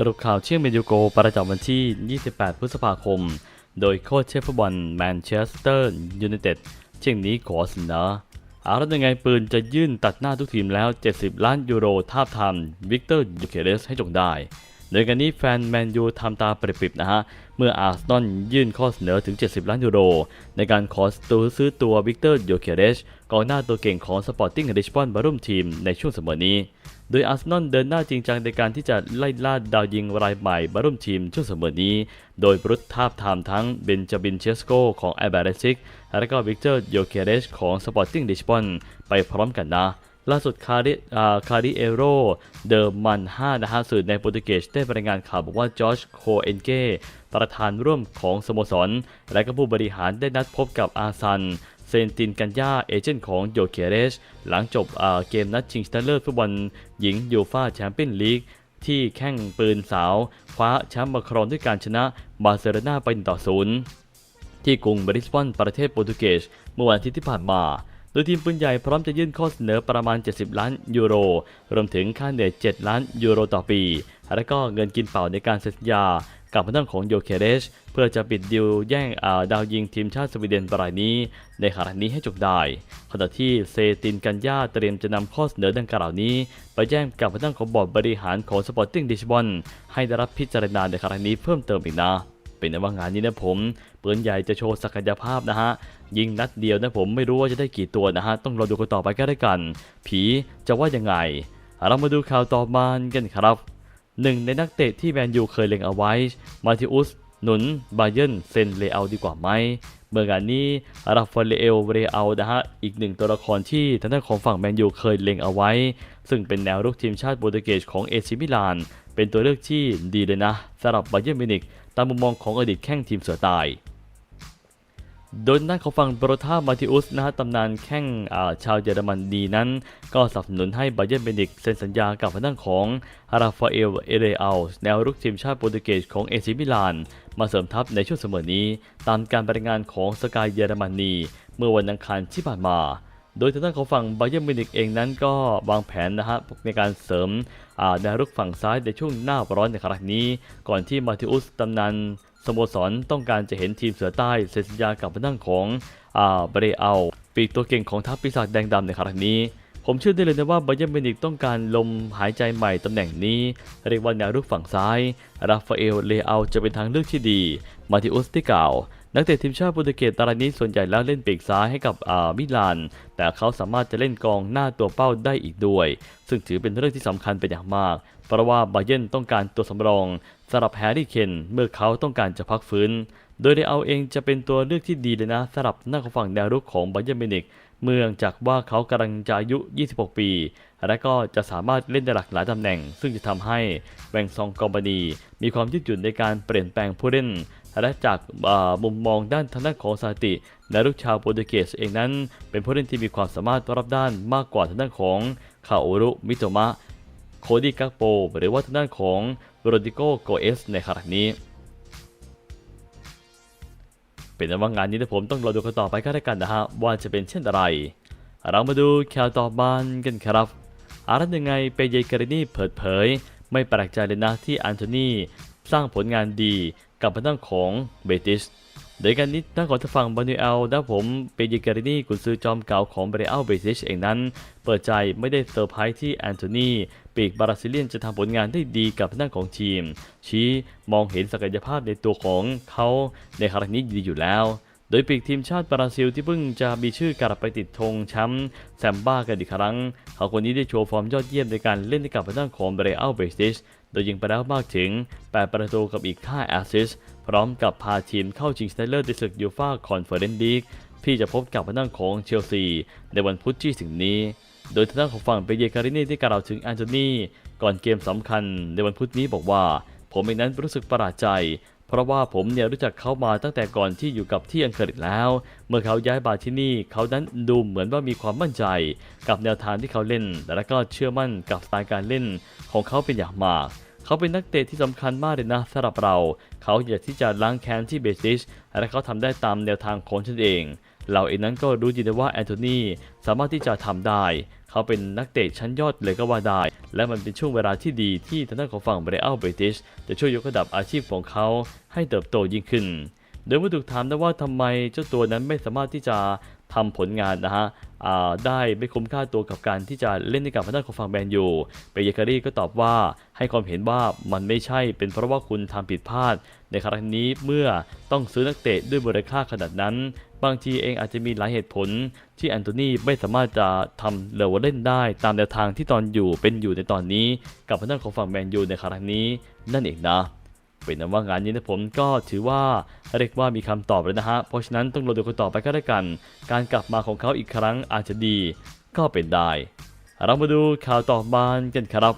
สรุปข่าวเชื่อมเมนยูโกประจำวันที่ 28 พฤษภาคม โดยโค้ชเชฟฟุตบอลแมนเชสเตอร์ยูไนเต็ดเช่นนี้ขอเสนออาแล้วยังไงปืนจะยื่นตัดหน้าทุกทีมแล้ว 70 ล้านยูโรทาบทามวิกเตอร์ยูเคเรสให้จงได้ โดยกันนี้แฟนแมนยูทำตาปริบๆนะฮะ เมื่ออาร์เซนอลยื่นข้อเสนอถึง 70 ล้านยูโร ในการขอตัวซื้อตัววิกเตอร์โยเคเรชกองหน้าตัวเก่งของสปอร์ติ้งลิชบอนมาร่วมทีมในช่วงเสมอนี้ โดยอาร์เซนอลเดินหน้าจริงจังในการที่จะไล่ล่าดาวยิงรายใหม่มาร่วมทีมช่วงเสมอนี้ โดยบรุษทาบทามทั้งเบนจาบินเชสโกของแอร์เบรซิก และก็วิกเตอร์โยเคเรชของสปอร์ติ้งลิชบอนไปพร้อมกันนะล่าสุดคาริคาริเอโร เดอมัน5นะฮะสื่อในโปรตุเกสได้รายงานข่าวบอกว่าจอร์จโคเอนเกประธานร่วมของสโมสร และก็ผู้บริหารได้นัดพบกับอาซัน เซนตินกันยาเอเจนต์ของโยเคเรช หลังจบเกมนัดชิงชนะเลิศฟุตบอลหญิงยูฟาแชมเปี้ยนลีกที่แข่งปืนสาว คว้าแชมป์มาครองด้วยการชนะบาร์เซโลนาไปต่อ0ที่กรุงบริสบอนประเทศโปรตุเกสเมื่อวันอาทิตย์ที่ผ่านมาโดยทีมปืนใหญ่พร้อมจะยื่นข้อเสนอประมาณ 70 ล้านยูโร รวมถึงค่าเหนื่อย 7 ล้านยูโรต่อปี และก็เงินกินเป่าในการเซ็นสัญญา กับทางด้นของโยเคเรชเพื่อจะปิดดิวแย่งาดาวยิงทีมชาติสวีเดนรายนี้ ในขณะนี้ให้จบได้ขณะที่เซตินกันยาเตรียมจะนำข้อเสนอดังกล่าวนี้ ไปแจ้งกับทางด้นของบอร์ดบริหารของสปอร์ติ้งดิชบอนให้ได้รับพิจารณาในครั้งนี้เพิ่มเติมอีกนะเป็นว่างานนี้นะผมปืนใหญ่จะโชว์ศักยภาพนะฮะ ยิงนัดเดียวนะผมไม่รู้ว่าจะได้กี่ตัวนะฮะ ต้องรอดูกันต่อไปก็ได้กัน ผีจะว่ายังไง เรามาดูข่าวต่อมากันครับ หนึ่งในนักเตะที่แมนยูเคยเล็งเอาไว้ มาติอุส หนุน บาเยนเซนเลอาดีกว่าไหม เมื่อกานนี้ราฟาเลเอลเรอาลนะฮะ อีกหนึ่งตัวละครที่ทางด้านของฝั่งแมนยูเคยเล็งเอาไว้ ซึ่งเป็นแนวรุกทีมชาติโปรตุเกสของเอซิมิลาน เป็นตัวเลือกที่ดีเลยนะสำหรับบาเยนมินิกตามมุมมองของอดีตแข้งทีมเสือตาย โดยด้านของฝั่งโบรธามาติอุสนะฮะตำนานแข้งาชาวเยอรมันดีนั้น ก็สนับสนุนให้บาเยนเบนิกเซ็นสัญญากับทางด้านของราฟาเอล เอเรอัลแนวรุกทีมชาติโปรตุเกสของเอซิมิลาน มาเสริมทัพในช่วงเสมอนี้ ตามการรายงานของสกายเยอรมนี เมื่อวันอังคารที่ผ่านมา โดยทางด้านของฝั่งบาเยนมิวนิกเองนั้นก็วางแผนนะฮะในการเสริมแนวรุกฝั่งซ้ายในช่วงหน้าร้อนในครั้งนี้ ก่อนที่มาติอุสตำนาน โมสรต้องการจะเห็นทีมเสือใต้เซ็นสัญญากับทางด้านของอ่าเบรอัลปีกตัวเก่งของทัพปีศาจแดงดำในครั้งนี้ ผมเชื่อได้เลยนะว่าบาเยร์นมิวนิกต้องการลมหายใจใหม่ตำแหน่งนี้ เรียกว่าแนวรุกฝั่งซ้าย ราฟาเอลเลอาจะเป็นทางเลือกที่ดี มาติอุสที่เก่า นักเตะทีมชาติโปรตุเกสตารายนี้ส่วนใหญ่แล้วเล่นปีกซ้ายให้กับอามิลาน แต่เขาสามารถจะเล่นกองหน้าตัวเป้าได้อีกด้วย ซึ่งถือเป็นเรื่องที่สำคัญเป็นอย่างมาก เพราะว่าบาเยนต้องการตัวสำรองสำหรับแฮร์รี่เคนเมื่อเขาต้องการจะพักฟื้น โดยได้เอาเองจะเป็นตัวเลือกที่ดีเลยนะสำหรับหน้าฝั่งแนวรุกของบาเยร์นมินิกเมืองจากว่าเขากำลังจะอายุ 26 ปี และก็จะสามารถเล่นได้หลากหลายตำแหน่ง ซึ่งจะทำให้แวงซองกอมบานีมีความยืดหยุ่นในการเปลี่ยนแปลงผู้เล่น และจากมุมมองด้านทางด้านของสถิติและลูกชาวโปรตุเกสเองนั้น เป็นผู้เล่นที่มีความสามารถรอบด้านมากกว่าทางด้านของคาโอรุมิโตมะโคดี้กักโป หรือว่าทางด้านของโรดิโกโกเอสในขณะนี้ เป็นว่างานนี้นะผมต้องรอดูกันต่อไปก็ได้กันนะฮะ ว่าจะเป็นเช่นไร เรามาดูข่าวต่อมากันครับอารันยังไงเปเยการินีเปิดเผย ไม่แปลกใจเลยนะที่อันโทนีสร้างผลงานดี กับทางด้านของเบติสโดยการนี้ทางของทางฝั่งบานูเอลและผมเปเยการินีกุนซือจอมเก่าของเบรอัลเบติสเองนั้น เปิดใจไม่ได้เซอร์ไพรส์ที่แอนโทนีปีกบราซิเลียนจะทำผลงานได้ดีกับทางด้าของทีม ชี้มองเห็นศักยภาพในตัวของเขาในครั้งนี้ดีอยู่แล้ว โดยปีกทีมชาติบราซิลที่เพิ่งจะมีชื่อกลับไปติดธงแชมป์แซมบ้ากันอีกครั้ง เขาคนนี้ได้โชว์ฟอร์มยอดเยี่ยมในการเล่นให้กับทางด้าของเบรอัลเบติส โดยยิงไปแล้วมากถึง 8 ประตูกับอีก 5 แอสซิสพร้อมกับพาทีมเข้าชิงชนะเลิศในศึกยูฟ่าคอนเฟอเรนซ์ลีกที่จะพบกับทางด้านของเชลซี ในวันพุธที่ถึงนี้ โดยทางด้านของฝั่งเปเยการินีที่กล่าวถึงแอนโทนีก่อนเกมสำคัญในวันพุธนี้บอกว่า ผมเองนั้นรู้สึกประหลาดใจ เพราะว่าผมเนี่ยรู้จักเขามาตั้งแต่ก่อนที่อยู่กับที่อังกฤษแล้ว เมื่อเขาย้ายมาที่นี่ เขานั้นดูเหมือนว่ามีความมั่นใจ กับแนวทางที่เขาเล่น และก็เชื่อมั่นกับสไตล์การเล่นของเขาเป็นอย่างมากเขาเป็นนักเตะที่สำคัญมากเลยนะสำหรับเรา เขาอยากที่จะล้างแค้นที่เบติสและเขาทำได้ตามแนวทางของตนเอง เราเองนั้นก็รู้ดีนะว่าแอนโทนีสามารถที่จะทำได้ เขาเป็นนักเตะชั้นยอดเลยก็ว่าได้ และมันเป็นช่วงเวลาที่ดีที่ทางด้านของฝั่งเบรอัลเบติชจะช่วยยกระดับอาชีพของเขาให้เติบโตยิ่งขึ้น โดยเมื่อถูกถามนะว่าทำไมเจ้าตัวนั้นไม่สามารถที่จะทำผลงานนะฮะได้ไม่คุ้มค่าตัวกับการที่จะเล่นในกับทางด้าของฝั่งแมนยูเปเยการีก็ตอบว่าให้ความเห็นว่ามันไม่ใช่เป็นเพราะว่าคุณทำผิดพลาด ในครั้งนี้เมื่อต้องซื้อนักเตะด้วยมูลค่าขนาดนั้น บางทีเองอาจจะมีหลายเหตุผลที่แอนโทนีไม่สามารถจะทำเลวเล่นได้ตามแนวทางที่ตอนอยู่เป็นอยู่ในตอนนี้ กับทางด้านของฝั่งแมนยูในครั้งนี้นั่นเองนะเป็นนั้นว่างานนี้นะผมก็ถือว่าเรียกว่ามีคำตอบเลยนะฮะ เพราะฉะนั้นต้องรอดูกันต่อไปก็ได้กัน การกลับมาของเขาอีกครั้งอาจจะดีก็เป็นได้ เรามาดูข่าวต่อมากันครับ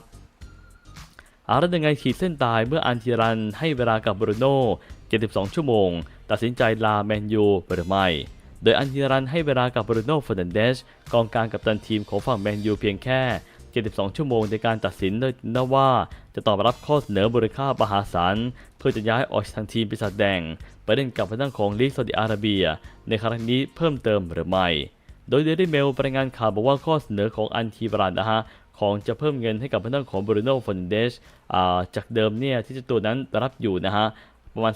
อาร์ตยังไงขีดเส้นตายเมื่ออันทิรันให้เวลากับบรูโน่72 ชั่วโมง ตัดสินใจลาแมนยูหรือไม่ โดยอันทิรันให้เวลากับบรูโน่ฟอร์นันเดสกองกลางกัปตันทีมของฝั่งแมนยูเพียงแค่ 72 ชั่วโมงในการตัดสินโดยนะว่าจะตอบรับข้อเสนอมูลค่ามหาศาลเพื่อจะย้ายออกจากทางทีมปีศาจแดง ไปเล่นกับทางของลีกซาอุดิอาระเบีย ในครั้งนี้เพิ่มเติมหรือไม่ โดยเดลิเมลรายงานข่าวบอกว่าข้อเสนอของอันทีบรันนะฮะของจะเพิ่มเงินให้กับทางด้านของบรูโน่ฟอนเดสจากเดิมเนี่ยที่เจ้าตัวนั้นรับอยู่นะฮะ ประมาณ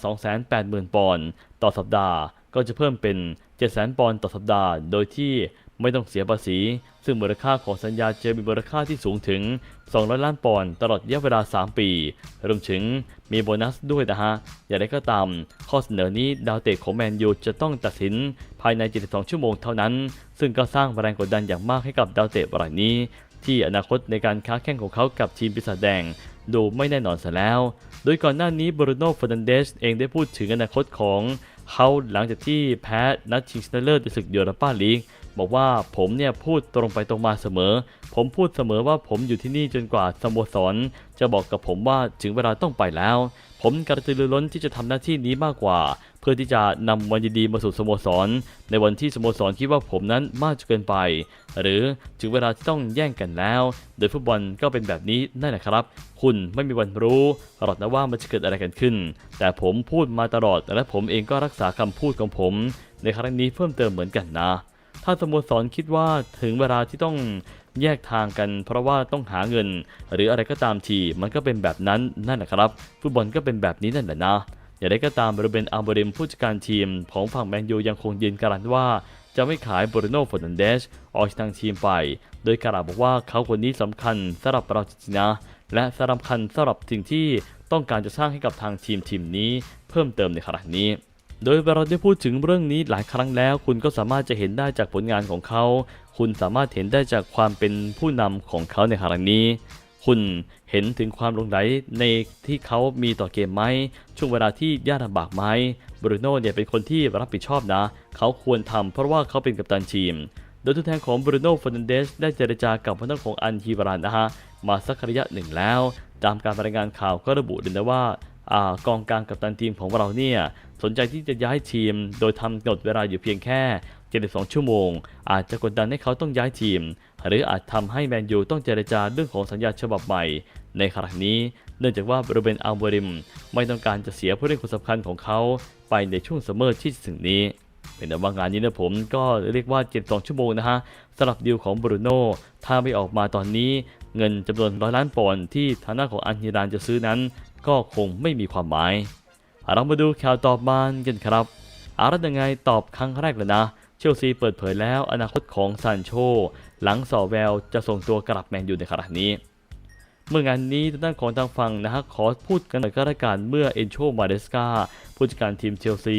280,000 ปอนด์ต่อสัปดาห์ ก็จะเพิ่มเป็น 700,000 ปอนด์ต่อสัปดาห์ โดยที่ไม่ต้องเสียภาษี ซึ่งมูลค่าของสัญญาจะมีมูลค่าที่สูงถึง 200 ล้านปอนด์ตลอดระยะเวลา 3 ปี รวมถึงมีโบนัสด้วยนะฮะ อย่างไรก็ตาม ข้อเสนอนี้ดาวเตะของแมนยูจะต้องตัดสินภายใน 72 ชั่วโมงเท่านั้น ซึ่งก็สร้างแรงกดดันอย่างมากให้กับดาวเตะรายนี้ ที่อนาคตในการค้าแข่งของเขากับทีมปีศาจแดง ดูไม่แน่นอนซะแล้ว โดยก่อนหน้านี้บรูโน่ฟอร์นันเดสเองได้พูดถึงอนาคตของเขาหลังจากที่แพ้นัดชิงชนะเลิศในศึกยูโรปาลีก บอกว่าผมเนี่ยพูดตรงไปตรงมาเสมอ ผมพูดเสมอว่าผมอยู่ที่นี่จนกว่าสโมสร จะบอกกับผมว่าถึงเวลาต้องไปแล้ว ผมกระตือรือร้นที่จะทำหน้าที่นี้มากกว่า เพื่อที่จะนำวันดีๆมาสู่สโมสร ในวันที่สโมสรคิดว่าผมนั้นมากจนเกินไป หรือถึงเวลาที่ต้องแย่งกันแล้ว โดยฟุตบอลก็เป็นแบบนี้นั่นแหละครับ คุณไม่มีวันรู้หรอกนะว่ามันจะเกิดอะไรกันขึ้น แต่ผมพูดมาตลอดและผมเองก็รักษาคำพูดของผม ในครั้งนี้เพิ่มเติมเหมือนกันนะ ถ้าสโมสรคิดว่าถึงเวลาที่ต้องแยกทางกัน เพราะว่าต้องหาเงิน หรืออะไรก็ตามทีมันก็เป็นแบบนั้นนั่นแหละครับ ฟุตบอลก็เป็นแบบนี้นั่นแหละนะอย่างไรก็ตามบริเบนอัลเบริมผู้จัดการทีมของฝั่งแมนยูยังคงยืนการันว่า จะไม่ขายบรูโน่ฟอร์นันเดสออกจากทางทีมไป โดยกล่าวบอกว่าเขาคนนี้สำคัญสำหรับเราจริงๆนะและสำคัญสำหรับสิ่งที่ต้องการจะสร้างให้กับทางทีมทีมนี้ เพิ่มเติมในขณะนี้ โดยเราได้พูดถึงเรื่องนี้หลายครั้งแล้ว คุณก็สามารถจะเห็นได้จากผลงานของเขา คุณสามารถเห็นได้จากความเป็นผู้นำของเขาในครั้งนี้ คุณเห็นถึงความลงไหลในที่เขามีต่อเกมไหม ช่วงเวลาที่ยากลำบากไหมบรูโน่เนี่ยเป็นคนที่รับผิดชอบนะ เขาควรทำเพราะว่าเขาเป็นกัปตันทีม โดยตัวแทนของบรูโน่ฟ e ร์นันเดสได้เจรจากับพนักของอันฮีบรานนะฮะมาสักระยะหนึ่งแล้ว ตามการรายงานข่าวก็ระบุเลยนะว่า อกองกลางกัปตันทีมของเราเนี่ยสนใจที่จะย้ายทีม โดยทำกำหนดเวลาอยู่เพียงแค่ 72 ชั่วโมง อาจจะกดดันให้เขาต้องย้ายทีม หรืออาจทำให้แมนยูต้องเจรจาเรื่องของสัญญาฉบับใหม่ ในขณะนี้เนื่องจากว่าบรูเบนอัลเบริม ไม่ต้องการจะเสียผู้เล่นคนสำคัญของเขา ไปในช่วงซัมเมอร์ที่ถึงนี้เป็นแต่ว่างานนี้นะผมก็เรียกว่า 72 ชั่วโมงนะฮะสำหรับดีลของบรูโน่ถ้าไม่ออกมาตอนนี้ เงินจำนวนร้อยล้านปอนด์ที่ทางด้านของอันฮิรานจะซื้อนั้น ก็คงไม่มีความหมาย เรามาดูข่าวตอบมากันครับอารัตยังไงตอบครั้งแรกเลยนะ เชลซีเปิดเผยแล้วอนาคตของซานโช หลังสอแววจะส่งตัวกลับแมนยูในขณะนี้ เมื่องานนี้ทางด้านของทางฝั่งนะฮะขอพูดกันหน่อยก็แล้วกันเมื่อเอนโชมาเดสกาผู้จัดการทีมเชลซี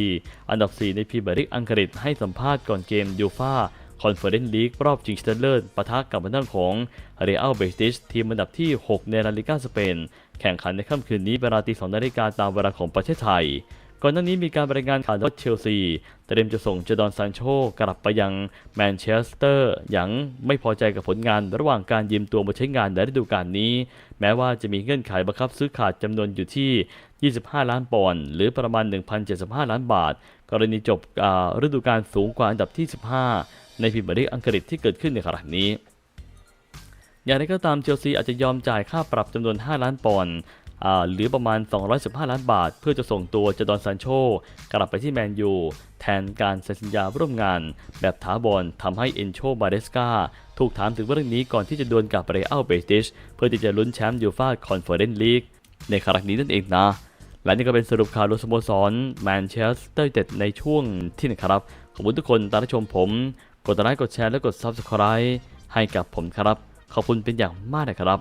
อันดับ 4 ในพรีเมียร์ลีกอังกฤษให้สัมภาษณ์ก่อนเกมยูฟาคอนเฟอเรนซ์ลีกรอบชิงชนะเลิศปะทะกับทางด้านของเรอัลเบติชทีมอันดับที่ 6 ในลาลิกาสเปน แข่งขันในค่ำคืนนี้เวลาตี2นาฬิกาตามเวลาของประเทศไทย ก่อนหน้านี้มีการรายงานข่าวว่าเชลซี เตรียมจะส่งเจดอนซานโชกลับไปยังแมนเชสเตอร์อย่างไม่พอใจกับผลงานระหว่างการยืมตัวมาใช้งานในฤดูกาลนี้ แม้ว่าจะมีเงื่อนไขบังคับซื้อขาดจำนวนอยู่ที่ 25 ล้านปอนด์หรือประมาณ 1,075 ล้านบาท กรณีจบฤดูกาลสูงกว่าอันดับที่ 15 ในพรีเมียร์ลีกอังกฤษที่เกิดขึ้นในขณะนี้ อย่างไรก็ตามเชลซีอาจจะยอมจ่ายค่าปรับจำนวน 5 ล้านปอนด์หรือประมาณ 215 ล้านบาท เพื่อจะส่งตัวจดอนซานโชกลับไปที่แมนยูแทนการเซ็นสัญญาร่วมงาน แบบถาวรทำให้เอนโชบาเดสกาถูกถามถึงเรื่องนี้ก่อนที่จะดวลกับเรอัลเบติชเพื่อที่จะลุ้นแชมป์ยูฟาคอนเฟอเรนซ์ลีกในครั้งนี้นั่นเองนะ และนี่ก็เป็นสรุปข่าวรวมสโมสรแมนเชสเตอร์ยูไนเต็ดในช่วงที่หนึ่งครับ ขอบคุณทุกคนตามที่ชมผม กดไลค์กดแชร์และกด Subscribe ให้กับผมครับ ขอบคุณเป็นอย่างมากนะครับ